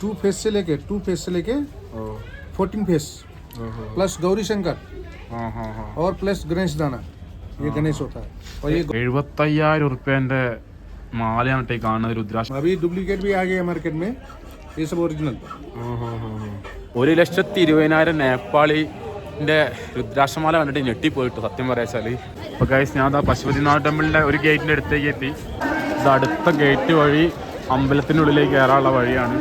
To face से लेके to face से लेके ഓ फोर्टीन फेस ഓഹോ प्लस गौरी शंकर ആ ഹാ ഹാ और प्लस गणेश दाना ये गणेश होता है और ये എഴുപത്തയ്യായിരം ഉറുപ്പ്യന്റെ മാലയാണ് കേട്ടോ ഈ കാണുന്നത് രുദ്രാക്ഷ अभी डुप्लीकेट भी आ गया मार्केट में ये सब ओरिजिनल ഒരു ലക്ഷത്തി ഇരുപതിനായിരം നേപ്പാളിന്റെ രുദ്രാക്ഷമാല കണ്ടിട്ട് ഞെട്ടിപ്പോയിട്ടു സത്യം പറയാച്ചാല് അപ്പൊ ഗൈസ് ഞാൻ ആ പശുപതിനാഥ് ടെമ്പിളിന്റെ ഒരു ഗേറ്റിന്റെ അടുത്തേക്ക് എത്തി ഇത് അടുത്ത ഗേറ്റ് വഴി അമ്പലത്തിനുള്ളിലേക്ക് കയറാനുള്ള വഴിയാണ്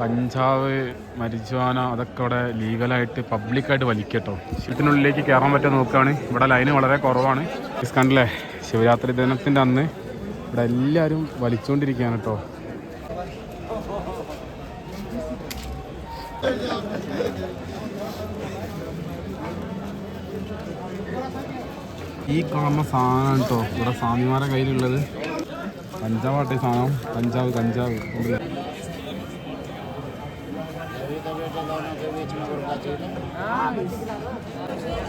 കഞ്ചാവ് മരിജുവാന അതൊക്കെ ഇവിടെ ലീഗലായിട്ട് പബ്ലിക്കായിട്ട് വലിക്കട്ടോ. ഇതിനുള്ളിലേക്ക് കയറാൻ പറ്റുമോ നോക്കുകയാണ്. ഇവിടെ ലൈന് വളരെ കുറവാണ്. കണ്ടില്ലേ? ശിവരാത്രി ദിനത്തിന്റെ അന്ന് ഇവിടെ എല്ലാവരും വലിച്ചുകൊണ്ടിരിക്കുകയാണ് കേട്ടോ. ഈ കാണുന്ന സാധനം കേട്ടോ. ഇവിടെ സ്വാമിമാരുടെ കയ്യിലുള്ളത്. കഞ്ചാവാട്ടെ സാധനം. കഞ്ചാവ് കഞ്ചാവ്.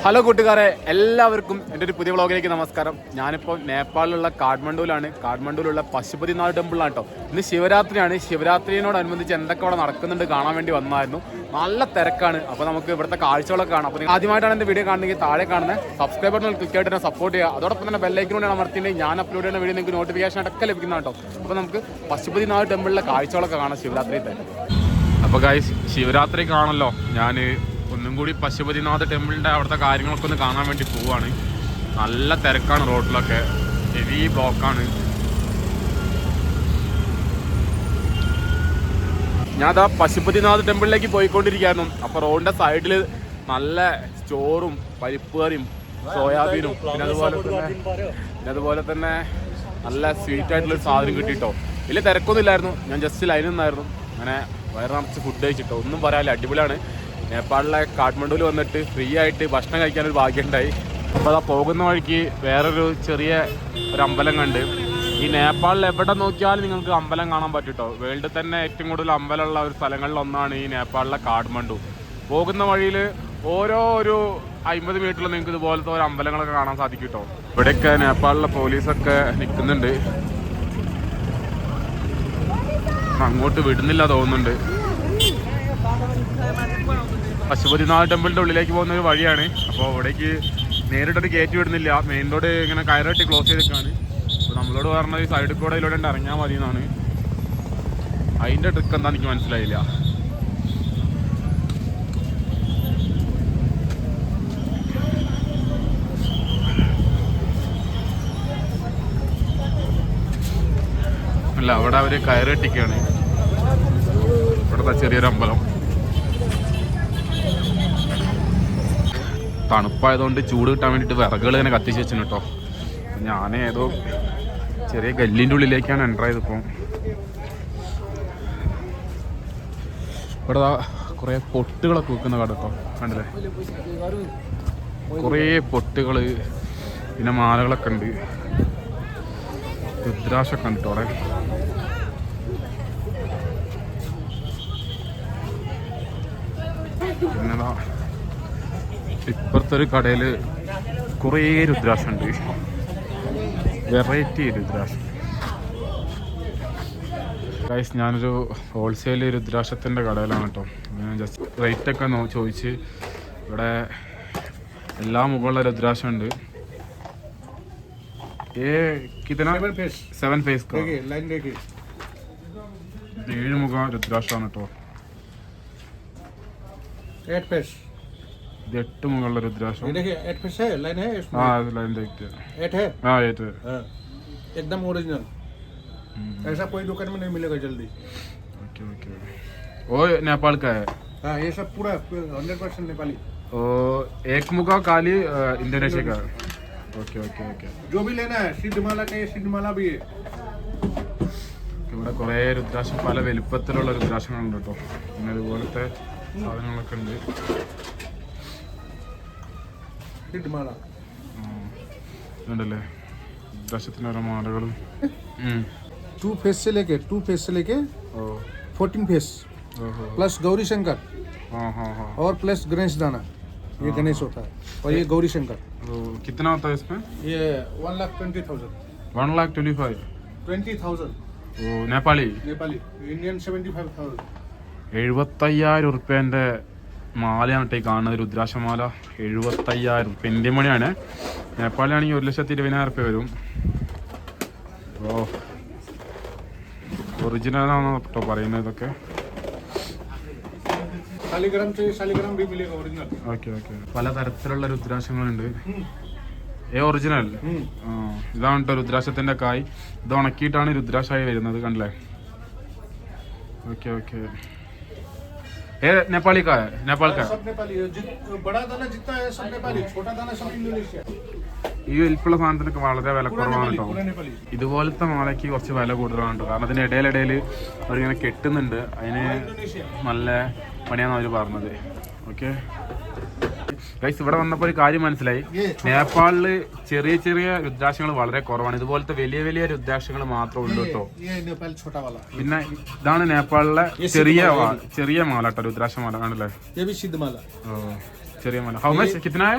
ഹലോ കൂട്ടുകാരെ എല്ലാവർക്കും എന്റെ ഒരു പുതിയ വ്ളോഗിലേക്ക് നമസ്കാരം. ഞാനിപ്പോൾ നേപ്പാളിലുള്ള കാഠ്മണ്ഡുവിലാണ്. കാഠ്മണ്ഡുവിലുള്ള പശുപതിനാഥ് ടെമ്പിളാണ് കേട്ടോ. ഇന്ന് ശിവരാത്രിയാണ്. ശിവരാത്രിയോടനുബന്ധിച്ച് എന്തൊക്കെ അവിടെ നടക്കുന്നുണ്ട് കാണാൻ വേണ്ടി വന്നായിരുന്നു. നല്ല തിരക്കാണ്. അപ്പോൾ നമുക്ക് ഇവിടുത്തെ കാഴ്ചകളൊക്കെ കാണാം. അപ്പോൾ ആദ്യമായിട്ടാണ് എന്റെ വീഡിയോ കാണുന്നെങ്കിൽ താഴെ കാണുന്ന സബ്സ്ക്രൈബ് ബട്ടൺ ക്ലിക്ക് ആയിട്ട് തന്നെ സപ്പോർട്ട് ചെയ്യുക. അതോടൊപ്പം തന്നെ ബെല്ലൈക്കിനോട് അമർത്തിയിട്ടുണ്ടെങ്കിൽ ഞാൻ അപ്ലോഡ് ചെയ്യുന്ന വീഡിയോ നിങ്ങൾക്ക് നോട്ടിഫിക്കേഷൻ അടക്കം ലഭിക്കുന്ന കേട്ടോ. അപ്പോൾ നമുക്ക് പശുപതിനാഥ് ടെമ്പിളിലെ കാഴ്ചകളൊക്കെ കാണാം ശിവരാത്രിയിൽ തന്നെ അപ്പോൾ ഗൈസ് ശിവരാത്രി കാണല്ലോ ഞാൻ കൂടി പശുപതിനാഥ് ടെമ്പിളിന്റെ അവിടുത്തെ കാര്യങ്ങളൊക്കെ ഒന്ന് കാണാൻ വേണ്ടി പോവുകയാണ് നല്ല തിരക്കാണ് റോഡിലൊക്കെ ഹെവി ബ്ലോക്കാണ്. ഞാൻ അതാ പശുപതിനാഥ് ടെമ്പിളിലേക്ക് പോയിക്കൊണ്ടിരിക്കുകയായിരുന്നു. അപ്പോൾ റോഡിന്റെ സൈഡിൽ നല്ല ചോറും പരിപ്പ് കറിയും സോയാബീനും പിന്നെ അതുപോലെ തന്നെ പിന്നെ അതുപോലെ തന്നെ നല്ല സ്വീറ്റ് ആയിട്ടുള്ള സാധനം കിട്ടിയിട്ടോ വലിയ തിരക്കൊന്നും ഇല്ലായിരുന്നു. ഞാൻ ജസ്റ്റ് ലൈനിൽ നിന്നായിരുന്നു. അങ്ങനെ വയറാമിച്ച് ഫുഡ് കഴിച്ചിട്ടോ. ഒന്നും പറയാനില്ല. അടിപൊളിയാണ്. നേപ്പാളിലെ കാഠ്മണ്ഡുവിൽ വന്നിട്ട് ഫ്രീ ആയിട്ട് ഭക്ഷണം കഴിക്കാനൊരു ഭാഗ്യമുണ്ടായി. അപ്പോൾ അതാ പോകുന്ന വഴിക്ക് വേറൊരു ചെറിയ ഒരു അമ്പലം കണ്ട്. ഈ നേപ്പാളിൽ എവിടെ നോക്കിയാലും നിങ്ങൾക്ക് അമ്പലം കാണാൻ പറ്റും കേട്ടോ വേൾഡിൽ തന്നെ ഏറ്റവും കൂടുതൽ അമ്പലമുള്ള ഒരു സ്ഥലങ്ങളിൽ ഒന്നാണ് ഈ നേപ്പാളിലെ കാഠ്മണ്ഡു. പോകുന്ന വഴിയിൽ ഓരോ ഒരു അമ്പത് മീറ്ററിൽ നിങ്ങൾക്ക് ഇതുപോലത്തെ ഒരു അമ്പലങ്ങളൊക്കെ കാണാൻ സാധിക്കും കേട്ടോ ഇവിടെയൊക്കെ നേപ്പാളിലെ പോലീസൊക്കെ നിൽക്കുന്നുണ്ട്. അങ്ങോട്ട് വിടുന്നില്ല തോന്നുന്നുണ്ട്. പശുപതിനാഥ് ടെമ്പിളിന്റെ ഉള്ളിലേക്ക് പോകുന്ന ഒരു വഴിയാണ്. അപ്പോൾ അവിടേക്ക് നേരിട്ടൊരു കയറ്റി വിടുന്നില്ല. മെയിൻ റോഡ് ഇങ്ങനെ കയറിട്ട് ക്ലോസ് ചെയ്തിട്ടാണ് അപ്പോൾ നമ്മളോട് പറഞ്ഞത് ഈ സൈഡിൽ കൂടെ ഇതിലൂടെ ഇറങ്ങിയാൽ മതി എന്നാണ് അതിന്റെ ട്രിക്ക് എന്താ എനിക്ക് മനസ്സിലായില്ല. അല്ല അവിടെ അവർ കയറിട്ടിക്കാണ് ഇവിടുത്തെ ചെറിയൊരു അമ്പലം. തണുപ്പായതുകൊണ്ട് ചൂട് കിട്ടാൻ വേണ്ടിയിട്ട് വിറകുകൾ ഇങ്ങനെ കത്തിച്ച് വെച്ചു കേട്ടോ. ഞാൻ ഏതോ ചെറിയ ഗല്ലിന്റെ ഉള്ളിലേക്കാണ് എന്റർ ചെയ്ത് ഇപ്പം. ഇവിടെ കുറേ പൊട്ടുകളൊക്കെ വെക്കുന്ന കട കേട്ടോ കണ്ടില്ലേ? കുറേ പൊട്ടുകൾ പിന്നെ മാലകളൊക്കെ ഉണ്ട്. രുദ്രാശൊക്കെ ഉണ്ട് കേട്ടോ അവിടെ. പിന്നെതാ ഇപ്പുറത്തൊരു കടയിൽ കുറേ രുദ്രാക്ഷുണ്ട്. വെറൈറ്റി രുദ്രാക്ഷ. ഗൈസ് ഞാനൊരു ഹോൾസെയിൽ രുദ്രാക്ഷത്തിന്റെ കടയിലാണ് കേട്ടോ. ഞാൻ ജസ്റ്റ് റേറ്റൊക്കെ നോ ചോദിച്ച് ഇവിടെ എല്ലാ മുകളിലെ രുദ്രാക്ഷം ഉണ്ട് ഏ സെവൻ ഫേസ് ഏഴ് മുഖ രുദ്രാക്ഷമാണ് കേട്ടോ. ഫേസ് ഇത് എട്ട് മുകളിലെ രുദ്രാക്ഷം ये देखिए एट फेस है लाइन है इसमें ആ അത് ലൈൻ देखते एट है ആ ഏറ്റ് हाँ एकदम ओरिजिनल ऐसा कोई दुकान में नहीं मिलेगा जल्दी ओके ओके वो नेपाल का है हाँ ये सब पूरा हंड्रेड परसेंट नेपाली ओ एक मुका काली अ, इंडोनेशिया का ओके ओके ओके जो भी लेना है सिद्धमाला चाहिए सिद्धमाला भी है ഇവിടെ കുറേ രുദ്രാക്ഷം പല വലിപ്പത്തിലുള്ള രുദ്രാക്ഷങ്ങളുണ്ട് കേട്ടോ പിന്നെ അതുപോലത്തെ സാധനങ്ങളൊക്കെ ഉണ്ട് सिद्धमाला ഉം. ഇതുണ്ടല്ലേ രുദ്രാക്ഷത്തിന് ഓരോ മാലകളും ഉം. टू फेस से लेके टू फेस से लेके ഓ फोर्टीन फेस ഓഹോ प्लस गौरी शंकर हाँ हाँ हाँ और प्लस गणेश दाना ये गणेश होता है और ये गौरी शंकर तो कितना होता है इसमें ये one lakh twenty thousand one lakh twenty five twenty thousand वो Nepali Nepali Indian seventy five thousand എഴുപത്തയ്യായിരം ഉറുപ്പ്യൻ്റെ മാലയാണ് കേട്ടോ കാണുന്നത്. രുദ്രാശമാല എഴുപത്തയ്യായിരം ഉപ്പ് ഇന്ത്യൻ മണിയാണ്. നേപ്പാളിലാണെങ്കിൽ ഒരു ലക്ഷത്തി ഇരുപതിനായിരം റുപ്യ വരും. ഓ. ഒറിജിനലാണോ കേട്ടോ പറയുന്നത് ഇതൊക്കെ? പലതരത്തിലുള്ള രുദ്രാശങ്ങളുണ്ട് ഏ ഒറിജിനൽ ആ ഇതാണ് കേട്ടോ രുദ്രാശത്തിന്റെ കായ്. ഇത് ഉണക്കിയിട്ടാണ് രുദ്രാശായി വരുന്നത് കണ്ടല്ലേ? Okay okay. ഏ നേപ്പാളി കായ നേപ്പാൾ കായ सब नेपाली है जित बड़ा दाना जितना है सब नेपाली छोटा दाना सब इंडोनेशिया ഈ വലിപ്പുള്ള സാധനത്തിനൊക്കെ വളരെ വില पूरा കുറവാണ് नेपाली കേട്ടോ पूरा नेपाली ഇതുപോലത്തെ മാലയ്ക്ക് കുറച്ച് വില കൂടുതലാണ് കേട്ടോ കാരണം അതിന്റെ ഇടയിലിടയിൽ അവരിങ്ങനെ കെട്ടുന്നുണ്ട് അതിന് इंडोनेशिया നല്ല പണിയാന്ന് അവർ പറഞ്ഞത് ഓക്കെ ഗൈസ് ഇവിടെ വന്നപ്പോൾ ഒരു കാര്യം മനസ്സിലായി. നേപ്പാളിൽ ചെറിയ ചെറിയ രുദ്രാക്ഷങ്ങൾ വളരെ കുറവാണ്. ഇതുപോലത്തെ വലിയ വലിയ രുദ്രാക്ഷങ്ങൾ മാത്രമേ ഉള്ളൂ കേട്ടോ. പിന്നെ ഇതാണ് നേപ്പാളിലെ ചെറിയ ചെറിയ മാല കേട്ടോ രുദ്രാക്ഷ മാല ആണല്ലേ ചെറിയ മാല. How much കിത്തനായ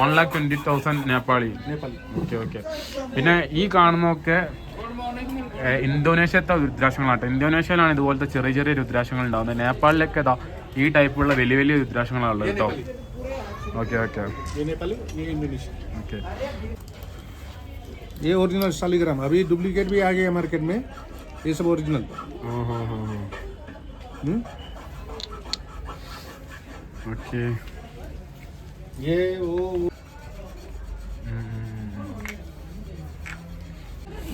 one lakh twenty thousand Nepali okay okay പിന്നെ ഈ കാണുന്നൊക്കെ ഇന്തോനേഷ്യത്തെ രുദ്രാക്ഷങ്ങളാട്ടോ ഇന്തോനേഷ്യയിലാണ് ഇതുപോലത്തെ ചെറിയ ചെറിയ രുദ്രാക്ഷങ്ങൾ ഉണ്ടാകുന്നത് നേപ്പാളിലൊക്കെ ഇതാ ഈ ടൈപ്പുള്ള വലിയ വലിയ രുദ്രാക്ഷങ്ങളാണ് ഉള്ളത് കേട്ടോ ഓക്കെ ഓക്കെ ये नेपाली ये इंडोनेशिया ഓക്കെ ये ओरिजिनल शालीग्राम अभी डुप्लीकेट भी आ गया मार्केट में ये सब ओरिजिनल हम्म? ഓക്കെ ये वो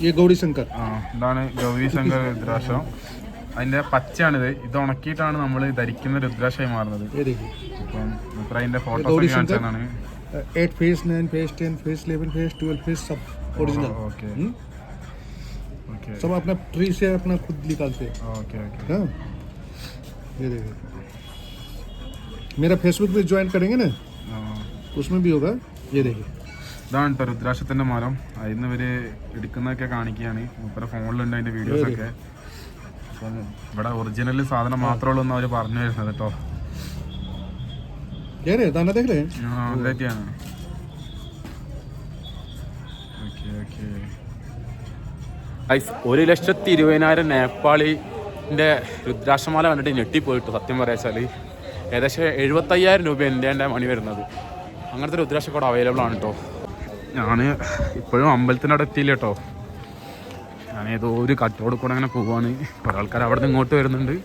वो- ये गौरी शंकर ആ ഇതാണ് ഗൗരി ശങ്കർ രുദ്രാക്ഷം അതിന്റെ പച്ചയാണിത് ഇത് ഉണക്കിയിട്ടാണ് നമ്മൾ ധരിക്കുന്ന രുദ്രാക്ഷമായി മാറുന്നത് ये देखिए അപ്പം ഇത്ര അതിന്റെ ഫോട്ടോസ് ഗൗരി ഒക്കെ ശങ്കർ? കാണിച്ചതാണ് eight face nine face ten face eleven face twelve face सब ओरिजिनल ഓക്കെ हम्म? ഓക്കെ सब अपना ट्री से अपना खुद निकालते हैं ഓക്കെ ഓക്കെ हाँ ये देखिए मेरा फेसबुक पे ज्वाइन करेंगे ना उसमें भी होगा ये देखिए ഇതാണ് കേട്ടോ രുദ്രാക്ഷത്തിന്റെ മരം. അതിന്ന് ഇവർ എടുക്കുന്നതൊക്കെ കാണിക്കുകയാണ്. മൂപ്പര ഫോണിലുണ്ട് അതിന്റെ വീഡിയോസ് ഒക്കെ. ഇവിടെ ഒറിജിനൽ സാധനം മാത്രമേ ഉള്ളൂ എന്ന് അവർ പറഞ്ഞു വരുന്നത് കേട്ടോ. ഒരു ലക്ഷത്തി ഇരുപതിനായിരം നേപ്പാളിന്റെ രുദ്രാക്ഷമാല കണ്ടിട്ട് ഞെട്ടിപ്പോയിട്ടു സത്യം പറയാച്ചാൽ ഏകദേശം എഴുപത്തയ്യായിരം രൂപ എന്റെ മണി വരുന്നത്. അങ്ങനത്തെ രുദ്രാക്ഷ അവൈലബിൾ ആണ് കേട്ടോ ഞാൻ ഇപ്പോഴും അമ്പലത്തിന്റെ അവിടെ എത്തിയില്ല കേട്ടോ. ഞാൻ ഏതോ ഒരു കട്ടോട് കൂടെ അങ്ങനെ പോവാണ്. കുറേ ആൾക്കാർ അവിടെ നിന്ന് ഇങ്ങോട്ട് വരുന്നുണ്ട്.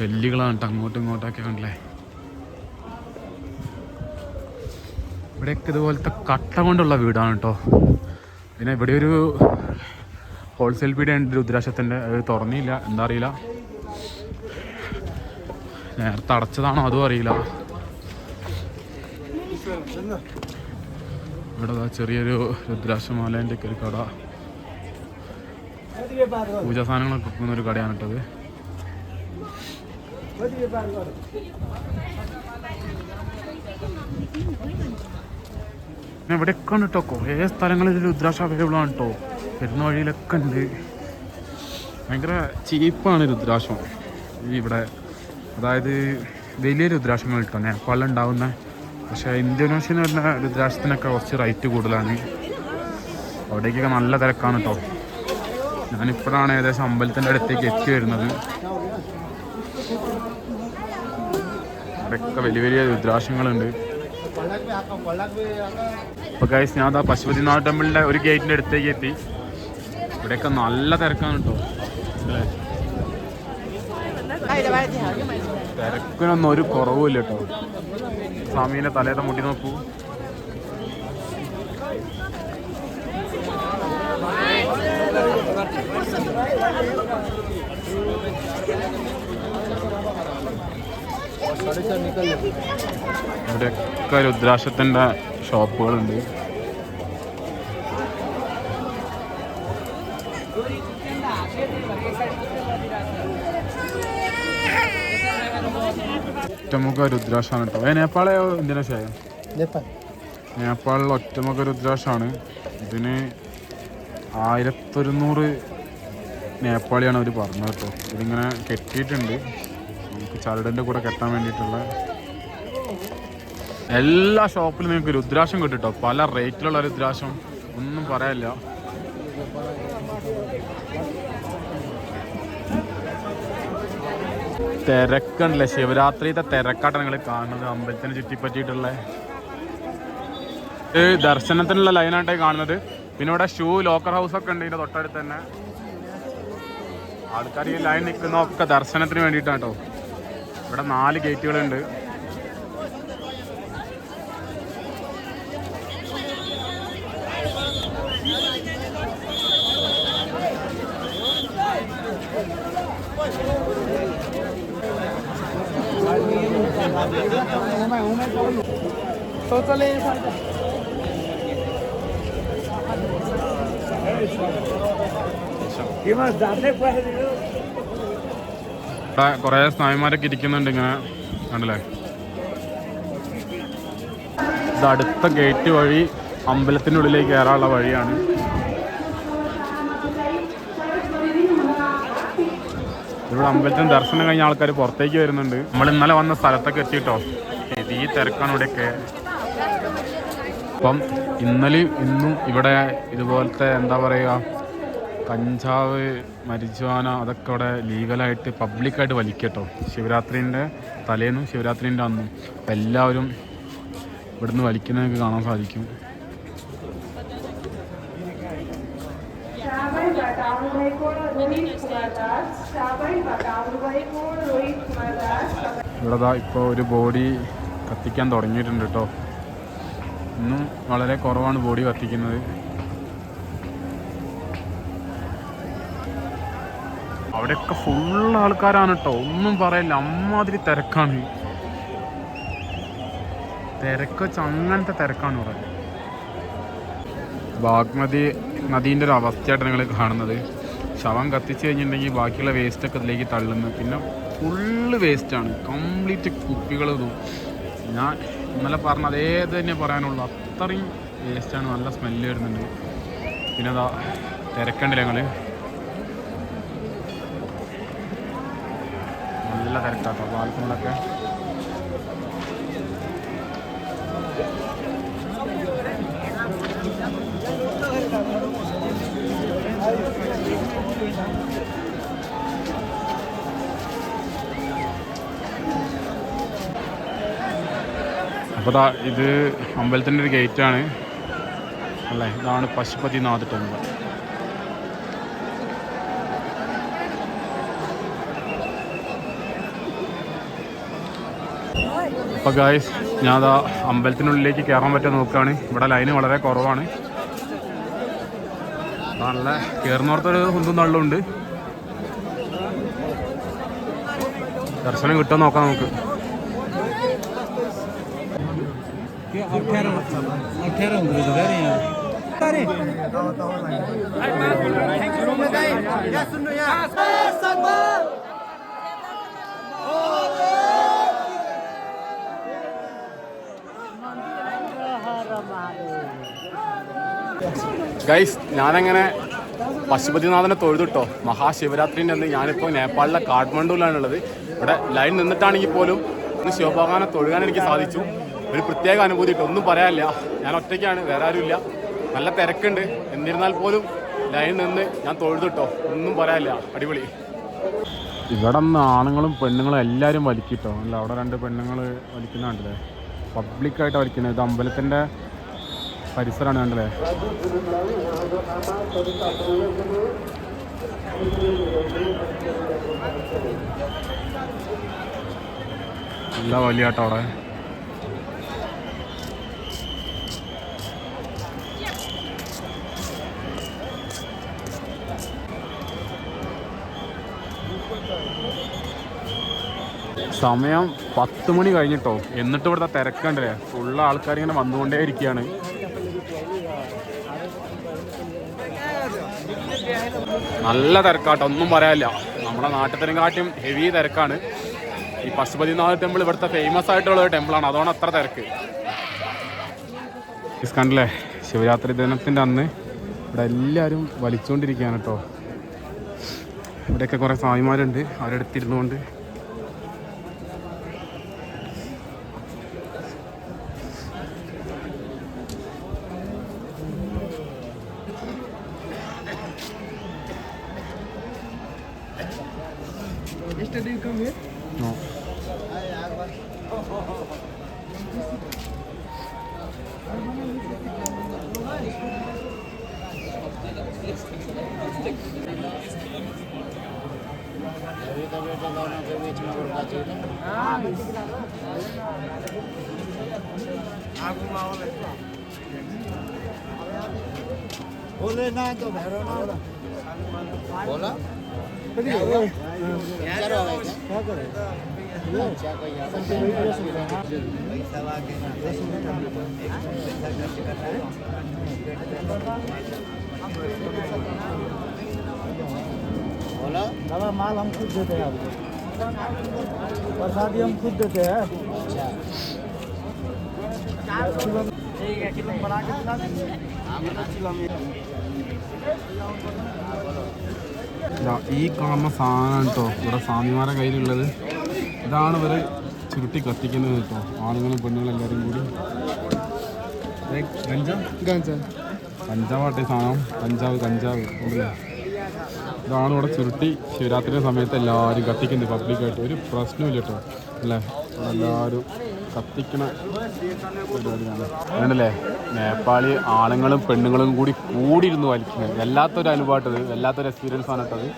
വെല്ലുകളാണ് കേട്ടോ അങ്ങോട്ടും ഇങ്ങോട്ടൊക്കെ കണ്ടല്ലേ? ഇവിടെയൊക്കെ ഇതുപോലത്തെ കട്ട കൊണ്ടുള്ള വീടാണ് കേട്ടോ. പിന്നെ ഇവിടെ ഒരു ഹോൾസെയിൽ പീടിയ ഉണ്ട് രുദ്രാക്ഷത്തിന്റെ. അത് തുറന്നില്ല എന്താ അറിയില്ല. നേരത്തെ അടച്ചതാണോ അതും അറിയില്ല. ഇവിടെ ചെറിയൊരു രുദ്രാക്ഷമാലേന്റെ ഒക്കെ ഒരു കട. പൂജാ സാധനങ്ങളൊക്കെ വിൽക്കുന്ന ഒരു കടയാണ് കേട്ടത് പിന്നെ ഇവിടെയൊക്കെ ഉണ്ട് കേട്ടോ. കുറേ സ്ഥലങ്ങളിൽ രുദ്രാക്ഷ അവൈലബിൾ ആണ് കേട്ടോ. വരുന്ന വഴിയിലൊക്കെ ഉണ്ട്. ഭയങ്കര ചീപ്പാണ് രുദ്രാക്ഷം. ഇവിടെ അതായത് വലിയ രുദ്രാക്ഷങ്ങൾ കേട്ടോ നേപ്പാളിലുണ്ടാവുന്ന പക്ഷേ ഇന്തോനേഷ്യയിൽ വരുന്ന രുദ്രാക്ഷത്തിനൊക്കെ കുറച്ച് റേറ്റ് കൂടുതലാണ്. അവിടേക്കൊക്കെ നല്ല തിരക്കാണ് കേട്ടോ ഞാനിപ്പോഴാണ് ഏകദേശം അമ്പലത്തിന്റെ അടുത്തേക്ക് എത്തി വരുന്നത്. അവിടെയൊക്കെ വലിയ വലിയ രുദ്രാക്ഷങ്ങളുണ്ട്. ഇപ്പൊ ഗൈസ് ഞാൻ അതാ പശുപതിനാഥ് ടെമ്പിളിന്റെ ഒരു ഗേറ്റിന്റെ അടുത്തേക്ക് എത്തി. ഇവിടെയൊക്കെ നല്ല തിരക്കാണ് കേട്ടോ അല്ലേ? തിരക്കിനൊന്നും ഒരു കുറവുമില്ല കേട്ടോ സ്വാമീനെ തലേത്ത മുടി നോക്കൂ. ഇവിടെയൊക്കെ രുദ്രാക്ഷത്തിന്റെ ഷോപ്പുകളുണ്ട്. ഒറ്റമുഖ രുദ്രാക്ഷാണ് കേട്ടോ ഏ നേപ്പാളെ എന്തിനാ ഷേ നേപ്പാളിൽ ഒറ്റമുഖ രുദ്രാക്ഷാണ്. ഇതിന് ആയിരത്തൊരുന്നൂറ് നേപ്പാളിയാണ് അവർ പറഞ്ഞത് കേട്ടോ ഇതിങ്ങനെ കെട്ടിയിട്ടുണ്ട്. നമുക്ക് ചരടിന്റെ കൂടെ കെട്ടാൻ വേണ്ടിയിട്ടുള്ള എല്ലാ ഷോപ്പിലും നിങ്ങൾക്ക് രുദ്രാശം കിട്ടും കേട്ടോ പല റേറ്റിലുള്ള രുദ്രാശം ഒന്നും പറയാനില്ല. തിരക്കണ്ടല്ലേ ശിവരാത്രിത്തെ തിരക്കാട്ട നിങ്ങൾ കാണുന്നത്. അമ്പലത്തിനെ ചുറ്റിപ്പറ്റിയിട്ടുള്ള ദർശനത്തിനുള്ള ലൈനായിട്ടാണ് കാണുന്നത്. പിന്നെ ഇവിടെ ഷൂ ലോക്കർ ഹൗസ് ഒക്കെ ഉണ്ട് ഇതിന്റെ തൊട്ടടുത്ത് തന്നെ. ആൾക്കാർ ഈ ലൈൻ നിൽക്കുന്ന ഒക്കെ ദർശനത്തിന് വേണ്ടിയിട്ടാണ് കേട്ടോ ഇവിടെ നാല് ഗേറ്റുകളുണ്ട്. ഇവിടെ കുറേ സ്നായിമാരൊക്കെ ഇരിക്കുന്നുണ്ട് ഇങ്ങനെ. കണ്ടല്ലേ? ഇത് അടുത്ത ഗേറ്റ് വഴി അമ്പലത്തിന്റെ ഉള്ളിലേക്ക് കയറാനുള്ള വഴിയാണ്. ഇവിടെ അമ്പലത്തിന് ദർശനം കഴിഞ്ഞ ആൾക്കാർ പുറത്തേക്ക് വരുന്നുണ്ട്. നമ്മൾ ഇന്നലെ വന്ന സ്ഥലത്തൊക്കെ എത്തിയിട്ടോ? ഈ തിരക്കാണ് ഇവിടെയൊക്കെ. അപ്പം ഇന്നലെയും ഇന്നും ഇവിടെ ഇതുപോലത്തെ എന്താ പറയുക കഞ്ചാവ് മരിജുവാന അതൊക്കെ ഇവിടെ ലീഗലായിട്ട് പബ്ലിക്കായിട്ട് വലിക്കട്ടോ. ശിവരാത്രിന്റെ തലേന്നും ശിവരാത്രിന്റെ അന്നും. എല്ലാവരും ഇവിടുന്ന് വലിക്കുന്നതൊക്കെ കാണാൻ സാധിക്കും. ഇവിടെ ദാ ഇപ്പോൾ ഒരു ബോഡി കത്തിക്കാൻ തുടങ്ങിയിട്ടുണ്ട് കേട്ടോ ഇന്നും വളരെ കുറവാണ് ബോഡി കത്തിക്കുന്നത്. അവിടെയൊക്കെ ഫുൾ ആൾക്കാരാണ് കേട്ടോ ഒന്നും പറയില്ല. അമ്മാതിരി തിരക്കാണ്. തിരക്ക് വെച്ച് അങ്ങനത്തെ തിരക്കാണ് ഇവിടെ. ബാഗ്മതി നദീന്റെ ഒരു അവസ്ഥയായിട്ട് നിങ്ങൾ കാണുന്നത്. ശവം കത്തിച്ച് കഴിഞ്ഞിട്ടുണ്ടെങ്കിൽ ബാക്കിയുള്ള വേസ്റ്റൊക്കെ ഇതിലേക്ക് തള്ളുന്നു. പിന്നെ ഫുള്ള് വേസ്റ്റാണ് കംപ്ലീറ്റ് കുപ്പികൾ ഇതും. ഞാൻ ഇന്നലെ പറഞ്ഞ അതേ തന്നെ പറയാനുള്ളൂ. അത്രയും വേസ്റ്റാണ് നല്ല സ്മെല്ല് വരുന്നുണ്ട്. പിന്നെ അതാ തിരക്കണ്ടില്ല ഞങ്ങൾ നല്ല തിരക്കാട്ടോ. ബാൽക്കണിലൊക്കെ അപ്പോൾ ദാ ഇത് അമ്പലത്തിന്റെ ഒരു ഗേറ്റാണ്. അല്ലേ? ഇതാണ് പശുപതിനാഥ് ടെമ്പിൾ. അപ്പോൾ ഗായ്സ് ഞാൻ അമ്പലത്തിനുള്ളിലേക്ക് കയറാൻ പറ്റാൻ നോക്കുകയാണ്. ഇവിടെ ലൈന് വളരെ കുറവാണ്. നല്ല കയറുന്നോർത്തൊരു കുന്തും തള്ളുണ്ട്. ദർശനം കിട്ടുമോ നോക്കാം നമുക്ക്. ഗൈസ് ഞാനങ്ങനെ പശുപതിനാഥനെ തൊഴുതിട്ടോ. മഹാശിവരാത്രിന്റെ അന്ന് ഞാനിപ്പോൾ നേപ്പാളിലെ കാഠ്മണ്ഡുവിലാണുള്ളത്. ഇവിടെ ലൈൻ നിന്നിട്ടാണെങ്കിൽ പോലും ഒന്ന് ശിവഭഗവാനെ തൊഴുകാൻ എനിക്ക് സാധിച്ചു. ഒരു പ്രത്യേക അനുഭൂതി ഇട്ട് ഒന്നും പറയാനില്ല. ഞാൻ ഒറ്റയ്ക്കാണ്. വേറെ ആരുമില്ല. നല്ല തിരക്കുണ്ട്. എന്നിരുന്നാൽ പോലും ലൈൻ നിന്ന് ഞാൻ തൊഴുതിട്ടോ. ഒന്നും പറയാനില്ല. അടിപൊളി. ഇവിടെ നിന്ന് ആണുങ്ങളും പെണ്ണുങ്ങളും എല്ലാവരും വലിക്കിട്ടോ. അല്ല അവിടെ രണ്ട് പെണ്ണുങ്ങൾ വലിക്കുന്നുണ്ടല്ലേ? പബ്ലിക്കായിട്ട് വലിക്കുന്നത്. ഇത് അമ്പലത്തിന്റെ പരിസരമാണ് കണ്ടല്ലേ നല്ല വലിയാട്ടോ അവിടെ. സമയം പത്ത് മണി കഴിഞ്ഞിട്ടോ. എന്നിട്ട് ഇവിടുത്തെ തിരക്കണ്ടല്ലേ ഫുള്ള് ആൾക്കാർ ഇങ്ങനെ വന്നുകൊണ്ടേ ഇരിക്കുകയാണ് നല്ല തിരക്കാട്ടോ ഒന്നും പറയാനില്ല. നമ്മുടെ നാട്ടിലത്തിനെക്കാട്ടും ഹെവി തിരക്കാണ്. ഈ പശുപതിനാഥ് ടെമ്പിൾ ഇവിടുത്തെ ഫേമസ് ആയിട്ടുള്ള ഒരു ടെമ്പിളാണ് അതുകൊണ്ട് അത്ര തിരക്ക്. ഇസ്കാണ്ടല്ലേ ശിവരാത്രി ദിനത്തിന്റെ അന്ന് ഇവിടെ എല്ലാവരും വലിച്ചുകൊണ്ടിരിക്കുകയാണ് കേട്ടോ. ഇവിടെയൊക്കെ കുറേ സ്വാമിമാരുണ്ട്. അവരെടുത്തിരുന്നുകൊണ്ട് Yesterday you come here? No. बोले ना तो भैरव ना बोला क्या है बोला दादा माल हम खुद देते हैं आपको प्रसादी हम खुद देते हैं ठीक है किलो बना के खिला देंगे। ദാ ഈ കാണുന്ന സാധനം കേട്ടോ. ഇവിടെ സ്വാമിമാരുടെ കയ്യിലുള്ളത്. ഇതാണ് ഇവർ ചുരുട്ടി കത്തിക്കുന്നത് കേട്ടോ. ആണുങ്ങളും പെണ്ണുങ്ങളും എല്ലാവരും കൂടി. കഞ്ചാവട്ടെ സാധനം. കഞ്ചാവ്. കഞ്ചാവ് ഇതാണ് ഇവിടെ ചുരുട്ടി ശിവരാത്രി സമയത്ത് എല്ലാവരും കത്തിക്കുന്നത് പബ്ലിക്കായിട്ട് ഒരു പ്രശ്നമില്ല കേട്ടോ. അല്ലേ? എല്ലാവരും കത്തിക്കണ പരിപാടിയാണ്. അങ്ങനല്ലേ? നേപ്പാളി ആണുങ്ങളും പെണ്ണുങ്ങളും കൂടി കൂടിയിരുന്ന് വലിക്കുന്നത്. വല്ലാത്തൊരു അനുഭവമായിട്ടത് വല്ലാത്തൊരു എക്സ്പീരിയൻസ് ആണ് കേട്ടത്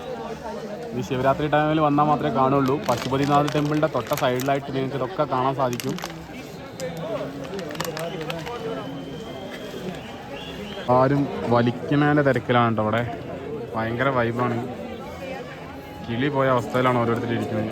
ഈ ശിവരാത്രി ടൈമിൽ വന്നാൽ മാത്രമേ കാണുള്ളൂ. പശുപതിനാഥ് ടെമ്പിളിന്റെ തൊട്ട സൈഡിലായിട്ട് നിങ്ങൾക്ക് ഇതൊക്കെ കാണാൻ സാധിക്കും. ആരും വലിക്കുന്നതിന്റെ തിരക്കിലാണ് കേട്ടോ അവിടെ. ഭയങ്കര വൈബാണ് കിളി പോയ അവസ്ഥയിലാണ് ഓരോരുത്തരും ഇരിക്കുന്നത്.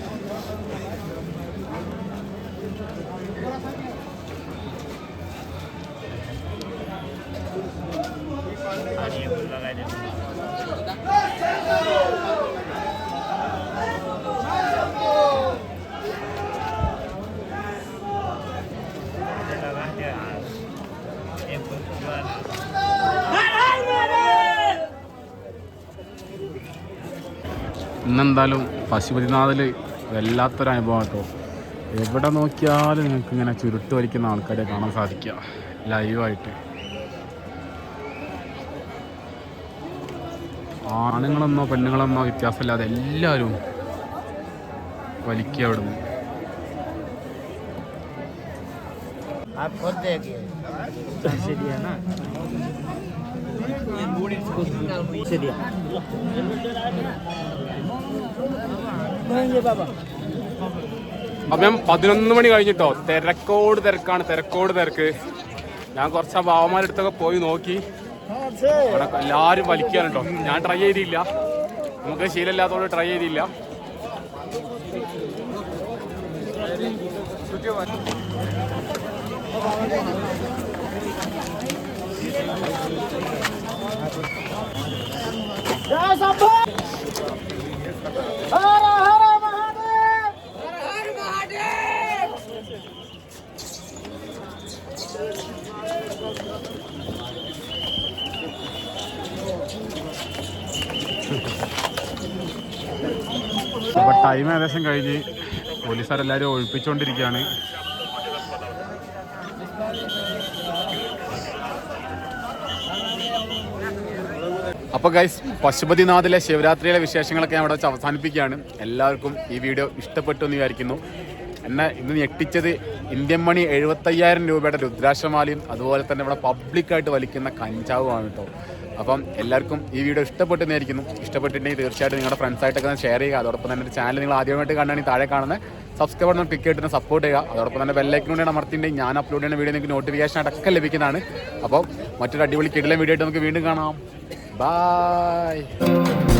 ഇന്നെന്തായാലും പശുപതിനാഥിൽ വല്ലാത്തൊരു അനുഭവം കേട്ടോ എവിടെ നോക്കിയാലും നിങ്ങൾക്ക് ഇങ്ങനെ ചുരുട്ട് വലിക്കുന്ന ആൾക്കാരെ കാണാൻ സാധിക്കുക ലൈവായിട്ട് ആണുങ്ങളെന്നോ പെണ്ണുങ്ങളെന്നോ വ്യത്യാസമില്ലാതെ എല്ലാവരും വലിക്കുക അവിടെ നിന്ന് आप खुद देखिए ശരിയാ അപ്പം പതിനൊന്ന് മണി കഴിഞ്ഞിട്ടോ? തിരക്കോട് തിരക്കാണ് തിരക്കോട് തിരക്ക്. ഞാൻ കുറച്ച് ആ ബാവമാരടുത്തൊക്കെ പോയി നോക്കി. അവിടെ എല്ലാവരും വലിക്കാനുണ്ടോ ഞാൻ ട്രൈ ചെയ്തില്ല. നമുക്ക് ശീലമില്ലാത്തതുകൊണ്ട് ട്രൈ ചെയ്തില്ല. Thank you. ടൈം ഏകദേശം കഴിഞ്ഞ് പോലീസുകാരെല്ലാവരും ഒഴിപ്പിച്ചുകൊണ്ടിരിക്കുകയാണ് അപ്പോൾ ഗൈസ് പശുപതിനാഥിലെ ശിവരാത്രിയിലെ വിശേഷങ്ങളൊക്കെ ഞാൻ ഇവിടെ വെച്ച് അവസാനിപ്പിക്കുകയാണ്. എല്ലാവർക്കും ഈ വീഡിയോ ഇഷ്ടപ്പെട്ടു എന്ന് വിചാരിക്കുന്നു. എന്നെ ഇന്ന് ഞെട്ടിച്ചത് ഇന്ത്യൻ മണി എഴുപത്തയ്യായിരം രൂപയുടെ രുദ്രാക്ഷമാലയും അതുപോലെ തന്നെ ഇവിടെ പബ്ലിക്കായിട്ട് വലിക്കുന്ന കഞ്ചാവുമാണ് കേട്ടോ അപ്പം എല്ലാവർക്കും ഈ വീഡിയോ ഇഷ്ടപ്പെട്ടെന്നായിരിക്കുന്നു ഇഷ്ടപ്പെട്ടിട്ടുണ്ടെങ്കിൽ തീർച്ചയായിട്ടും നിങ്ങളുടെ ഫ്രണ്ട്സായിട്ടൊക്കെ ഷെയർ ചെയ്യുക. അതോടൊപ്പം തന്നെ എന്റെ ചാനൽ നിങ്ങൾ ആദ്യമായിട്ട് കാണുകയാണെങ്കിൽ താഴെ കാണുന്ന സബ്സ്ക്രൈബ് ബട്ടൺ ക്ലിക്ക് ചെയ്തിട്ട് സപ്പോർട്ട് ചെയ്യുക. അതോടൊപ്പം തന്നെ ബെല്ലൈക്കൻ കൂടി അമർത്തിയിട്ടുണ്ടെങ്കിൽ ഞാൻ അപ്ലോഡ് ചെയ്യുന്ന വീഡിയോ നിങ്ങൾക്ക് നോട്ടിഫിക്കേഷൻ ആയിട്ടൊക്കെ ലഭിക്കുന്നതാണ്. അപ്പോൾ മറ്റൊരു അടിപൊളി കിടിലം വീഡിയോ ആയിട്ട് നമുക്ക് വീണ്ടും കാണാം. Bye.